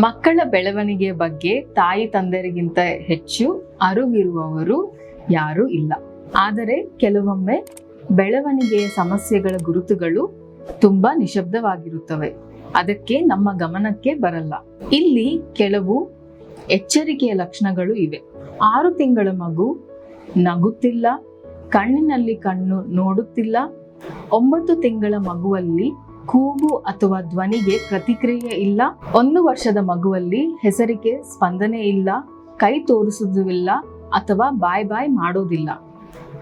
ಮಕ್ಕಳ ಬೆಳವಣಿಗೆಯ ಬಗ್ಗೆ ತಾಯಿ ತಂದೆರಿಗಿಂತ ಹೆಚ್ಚು ಅರಿವಿರುವವರು ಯಾರೂ ಇಲ್ಲ. ಆದರೆ ಕೆಲವೊಮ್ಮೆ ಬೆಳವಣಿಗೆಯ ಸಮಸ್ಯೆಗಳ ಗುರುತುಗಳು ತುಂಬಾ ನಿಶಬ್ದವಾಗಿರುತ್ತವೆ. ಅದಕ್ಕೆ ನಮ್ಮ ಗಮನಕ್ಕೆ ಬರಲ್ಲ. ಇಲ್ಲಿ ಕೆಲವು ಎಚ್ಚರಿಕೆಯ ಲಕ್ಷಣಗಳು ಇವೆ. ಆರು ತಿಂಗಳ ಮಗು ನಗುತ್ತಿಲ್ಲ, ಕಣ್ಣಿನಲ್ಲಿ ಕಣ್ಣು ನೋಡುತ್ತಿಲ್ಲ, ಒಂಬತ್ತು ತಿಂಗಳ ಮಗುವಲ್ಲಿ ಕೂಗು ಅಥವಾ ಧ್ವನಿಗೆ ಪ್ರತಿಕ್ರಿಯೆ ಇಲ್ಲ. ಒಂದು ವರ್ಷದ ಮಗುವಲ್ಲಿ ಹೆಸರಿಗೆ ಸ್ಪಂದನೆ ಇಲ್ಲ, ಕೈ ತೋರಿಸುವುದಿಲ್ಲ ಅಥವಾ ಬಾಯ್ ಬಾಯ್ ಮಾಡೋದಿಲ್ಲ.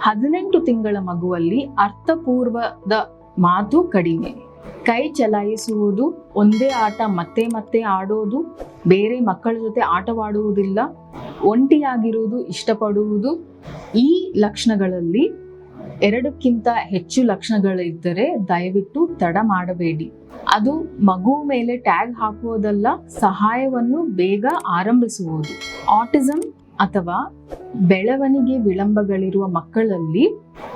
ಹದಿನೆಂಟು ತಿಂಗಳ ಮಗುವಲ್ಲಿ ಅರ್ಥಪೂರ್ವದ ಮಾತು ಕಡಿಮೆ. ಕೈ ಚಲಾಯಿಸುವುದು, ಒಂದೇ ಆಟ ಮತ್ತೆ ಮತ್ತೆ ಆಡೋದು, ಬೇರೆ ಮಕ್ಕಳ ಜೊತೆ ಆಟವಾಡುವುದಿಲ್ಲ, ಒಂಟಿಯಾಗಿರುವುದು ಇಷ್ಟಪಡುವುದು ಈ ಲಕ್ಷಣಗಳಲ್ಲಿ ಎರಡಕ್ಕಿಂತ ಹೆಚ್ಚು ಲಕ್ಷಣಗಳಿದ್ದರೆ ದಯವಿಟ್ಟು ತಡ ಮಾಡಬೇಡಿ. ಅದು ಮಗು ಮೇಲೆ ಟ್ಯಾಗ್ ಹಾಕುವುದಲ್ಲ, ಸಹಾಯವನ್ನು ಬೇಗ ಆರಂಭಿಸುವುದು. ಆಟಿಸಂ ಅಥವಾ ಬೆಳವಣಿಗೆ ವಿಳಂಬಗಳಿರುವ ಮಕ್ಕಳಲ್ಲಿ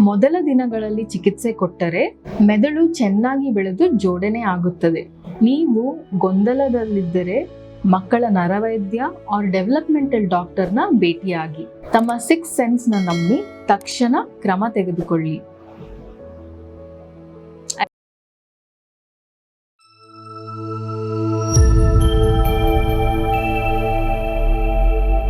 ಮೊದಲ ದಿನಗಳಲ್ಲಿ ಚಿಕಿತ್ಸೆ ಕೊಟ್ಟರೆ ಮೆದುಳು ಚೆನ್ನಾಗಿ ಬೆಳೆದು ಜೋಡಣೆ ಆಗುತ್ತದೆ. ನೀವು ಗೊಂದಲದಲ್ಲಿದ್ದರೆ ಮಕ್ಕಳ ನರವೈದ್ಯ ಆರ್ ಡೆವಲಪ್ಮೆಂಟಲ್ ಡಾಕ್ಟರ್ನ ಭೇಟಿಯಾಗಿ. ತಮ್ಮ ಸಿಕ್ಸ್ ಸೆನ್ಸ್ನ ನಂಬಿ ತಕ್ಷಣ ಕ್ರಮ ತೆಗೆದುಕೊಳ್ಳಿ.